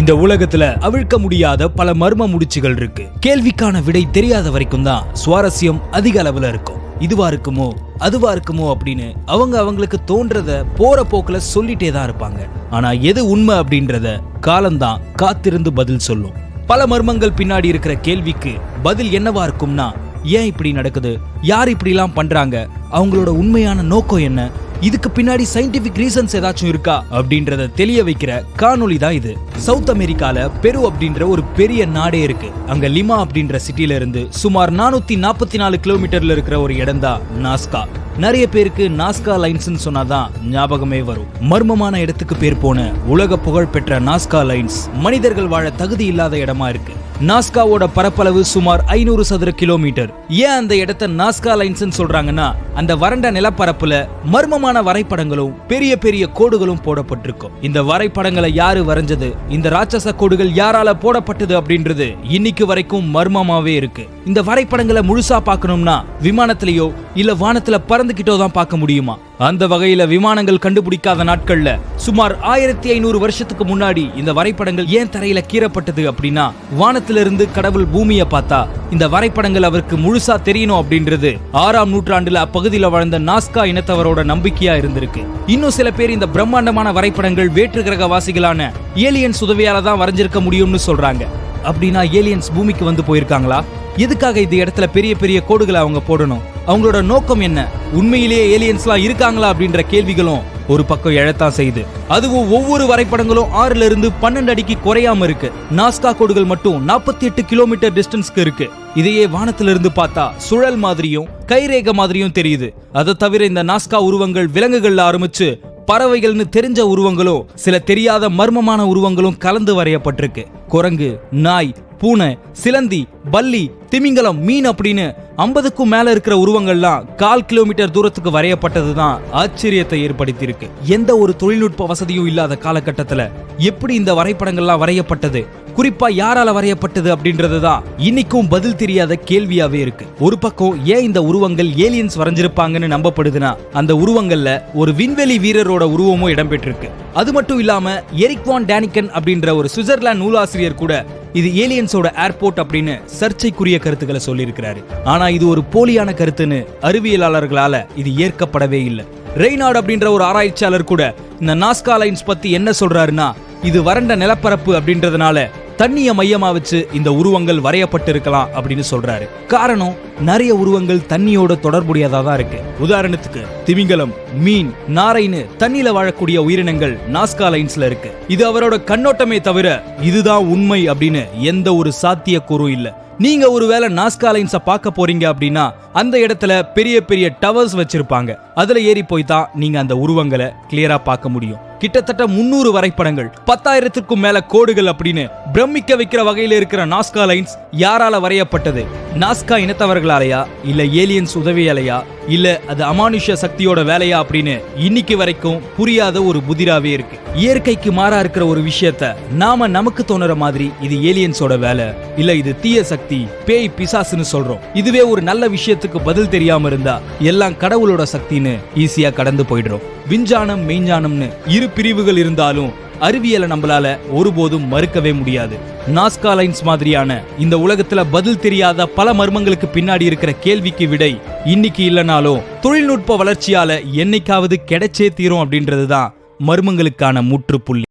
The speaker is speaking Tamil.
இந்த உலகத்துல அவிழ்க்க முடியாத பல மர்ம முடிச்சுகள் இருக்கு. கேள்விக்கான விடை தெரியாத வரைக்கும் தான் சுவாரஸ்யம் அதிக அளவுல இருக்கும். இதுவா இருக்குமோ அதுவா இருக்குமோ அப்படின்னு அவங்க அவங்களுக்கு தோன்றத போற போக்குல சொல்லிட்டே தான் இருப்பாங்க. ஆனா எது உண்மை அப்படின்றத காலம்தான் காத்திருந்து பதில் சொல்லும். பல மர்மங்கள் பின்னாடி இருக்கிற கேள்விக்கு பதில் என்னவா இருக்கும்னா ஏன் இப்படி நடக்குது யார் இப்படிலாம் பண்றாங்க அவங்களோட உண்மையான நோக்கம் என்ன இதுக்கு பின்னாடி சயின்டிபிக் ரீசன்ஸ் ஏதாச்சும் இருக்கா அப்படின்றத தெளிய வைக்கிற காணொளி தான் இது. சவுத் அமெரிக்கால பெரு அப்படின்ற ஒரு பெரிய நாடே இருக்கு. அங்க லிமா அப்படின்ற சிட்டில இருந்து சுமார் நானூத்தி நாற்பத்தி நாலு கிலோமீட்டர்ல இருக்கிற ஒரு இடம் தான் நாஸ்கா. நிறைய பேருக்கு நாஸ்கா லைன்ஸ் சொன்னாதான் ஞாபகமே வரும். மர்மமான இடத்துக்கு பேர் போன உலக புகழ் பெற்ற நாஸ்கா லைன்ஸ் மனிதர்கள் வாழ தகுதி இல்லாத இடமா இருக்கு. நாஸ்காவோட பரப்பளவு சுமார் ஐநூறு சதுர கிலோமீட்டர். ஏன் அந்த இடத்த நாஸ்கா லைன்ஸ் சொல்றாங்கன்னா அந்த வறண்ட நிலப்பரப்புல மர்மமான வரைபடங்களும் பெரிய பெரிய கோடுகளும் போடப்பட்டிருக்கும். இந்த வரைபடங்களை யாரு வரைஞ்சது? இந்த ராட்சச கோடுகள் யாரால போடப்பட்டது அப்படின்றது இன்னைக்கு வரைக்கும் மர்மமாவே இருக்கு. இந்த வரைபடங்களை முழுசா பார்க்கணும்னா விமானத்திலேயோ இல்ல வானத்துல பறந்துகிட்டோ தான் பார்க்க முடியுமா? அந்த வகையில விமானங்கள் கண்டுபிடிக்காத நாட்கள்ல சுமார் ஆயிரத்தி ஐநூறு வருஷத்துக்கு முன்னாடி இந்த வரைபடங்கள் ஏன் தரையில கீறப்பட்டது அப்படின்னா வானத்திலிருந்து கடவுள் பூமியை பார்த்தா இந்த வரைபடங்கள் அவருக்கு முழுசா தெரியணும் அப்படின்றது ஆறாம் நூற்றாண்டுல அப்பகுதியில வாழ்ந்த நாஸ்கா இனத்தவரோட நம்பிக்கையா இருந்திருக்கு. இன்னும் சில பேர் இந்த பிரம்மாண்டமான வரைபடங்கள் வேற்று கிரக வாசிகளான ஏலியன்ஸ் உதவியால தான் வரைஞ்சிருக்க முடியும்னு சொல்றாங்க. அப்படின்னா ஏலியன்ஸ் பூமிக்கு வந்து போயிருக்காங்களா? எதுக்காக இந்த இடத்துல பெரிய பெரிய கோடுகளை அவங்க போடணும்? அவங்களோட நோக்கம் என்ன? உண்மையிலேயே ஏலியன்ஸ்லாம் இருக்காங்களா அப்படின்ற கேள்விகளும் ஒரு பக்கம் எழத்தான் செய்யுது. அதுவும் ஒவ்வொரு வரைபடங்களும் ஆறுல இருந்து பன்னெண்டு அடிக்கு குறையாம இருக்கு. நாஸ்கா கோடுகள் மட்டும் நாற்பத்தி எட்டு கிலோமீட்டர் டிஸ்டன்ஸ்க்கு இருக்கு. இதையே வானத்துல இருந்து பார்த்தா சுழல் மாதிரியும் கைரேக மாதிரியும் தெரியுது. அதை தவிர இந்த நாஸ்கா உருவங்கள் விலங்குகள்ல ஆரம்பிச்சு பறவைகள்னு தெரிஞ்ச உருவங்களும் சில தெரியாத மர்மமான உருவங்களும் கலந்து வரையப்பட்டிருக்கு. குரங்கு நாய் பூனை சிலந்தி பல்லி திமிங்கலம் மீன் அப்படின்னு ஐம்பதுக்கும் மேல இருக்கிற உருவங்கள்லாம் கால் கிலோமீட்டர் தூரத்துக்கு வரையப்பட்டது தான் ஆச்சரியத்தை ஏற்படுத்தியிருக்கு. எந்த ஒரு தொழில்நுட்ப வசதியும் இல்லாத காலகட்டத்துல எப்படி இந்த வரைபடங்கள்லாம் வரையப்பட்டது? குறிப்பா யாரால வரையப்பட்டது அப்படின்றது தான் இன்னைக்கும் பதில் தெரியாத கேள்வியாவே இருக்கு. ஒரு பக்கம் ஏன் இந்த உருவங்கள் ஏலியன்ஸ் வரைஞ்சிருப்பாங்கன்னு நம்பப்படுதுன்னா அந்த உருவங்கள்ல ஒரு விண்வெளி வீரரோட உருவமும் இடம்பெற்றிருக்கு. அது மட்டும் இல்லாம எரிக்வான் டேனிக்கன் அப்படின்ற ஒரு சுவிட்சர்லாந்து நூலாசிரியர் கூட இது ஏலியன்ஸோட ஏர்போர்ட் அப்படின்னு சர்ச்சைக்குரிய கருத்துக்களை சொல்லியிருக்கிறாரு. ஆனா இது ஒரு போலியான கருத்துன்னு அறிவியலாளர்களால இது ஏற்கப்படவே இல்லை. ரெய்னார்ட் அப்படின்ற ஒரு ஆராய்ச்சியாளர் கூட இந்த நாஸ்கா லைன்ஸ் பத்தி என்ன சொல்றாருன்னா இது வறண்ட நிலப்பரப்பு அப்படின்றதுனால தண்ணியை மையமா வச்சு இந்த உருவங்கள் வரையப்பட்டிருக்கலாம் அப்படின்னு சொல்றாரு. காரணம் நிறைய உருவங்கள் தண்ணியோட தொடர்புடையதா தான் இருக்கு. உதாரணத்துக்கு திமிங்கலம் மீன் நாரைன்னு தண்ணியில வாழக்கூடிய உயிரினங்கள் நாஸ்கா லைன்ஸ்ல இருக்கு. இது அவரோட கண்ணோட்டமே தவிர இதுதான் உண்மை அப்படின்னு எந்த ஒரு சாத்தியக்கூறும் இல்ல. நீங்க ஒருவேளை நாஸ்கா லைன்ஸ பார்க்க போறீங்க அப்படின்னா அந்த இடத்துல பெரிய பெரிய டவர்ஸ் வச்சிருப்பாங்க. அதுல ஏறி போய் தான் நீங்க அந்த உருவங்களை கிளியரா பார்க்க முடியும். கிட்டத்தட்ட முன்னூறு வரைபடங்கள் பத்தாயிரத்திற்கும் மேல கோடுகள் அப்படின்னு பிரமிக்க வைக்கிற வகையில் இருக்கிற நாஸ்கா லைன்ஸ் யாரால வரையப்பட்டது? நாஸ்கா இனத்தவர்களாலயா? இல்ல ஏலியன்ஸ் உதவியாலையா? இல்ல அது அமானுஷ்ய சக்தியோட வேலையா அப்படின்னு இன்னைக்கு வரைக்கும் புரியாத ஒரு புதிராவே இருக்கு. இயற்கைக்கு மாறா இருக்கிற ஒரு விஷயத்த நாம நமக்கு தோணுற மாதிரி இது ஏலியன்ஸோட வேலை இல்ல இது தீய சக்தி பேய் பிசாசுன்னு சொல்றோம். இதுவே ஒரு நல்ல விஷயத்துக்கு பதில் தெரியாம இருந்தா எல்லாம் கடவுளோட சக்தின்னு ஈஸியா கடந்து போயிடுறோம். விஞ்ஞானம் மெய்ஞானம்னு இரு பிரிவுகள் இருந்தாலும் அறிவியலை நம்மளால ஒருபோதும் மறுக்கவே முடியாது. நாஸ்கா லைன்ஸ் மாதிரியான இந்த உலகத்துல பதில் தெரியாத பல மர்மங்களுக்கு பின்னாடி இருக்கிற கேள்விக்கு விடை இன்னைக்கு இல்லைனாலும் தொழில்நுட்ப வளர்ச்சியால என்னைக்காவது கிடைச்சே தீரும் அப்படின்றதுதான் மர்மங்களுக்கான முற்றுப்புள்ளி.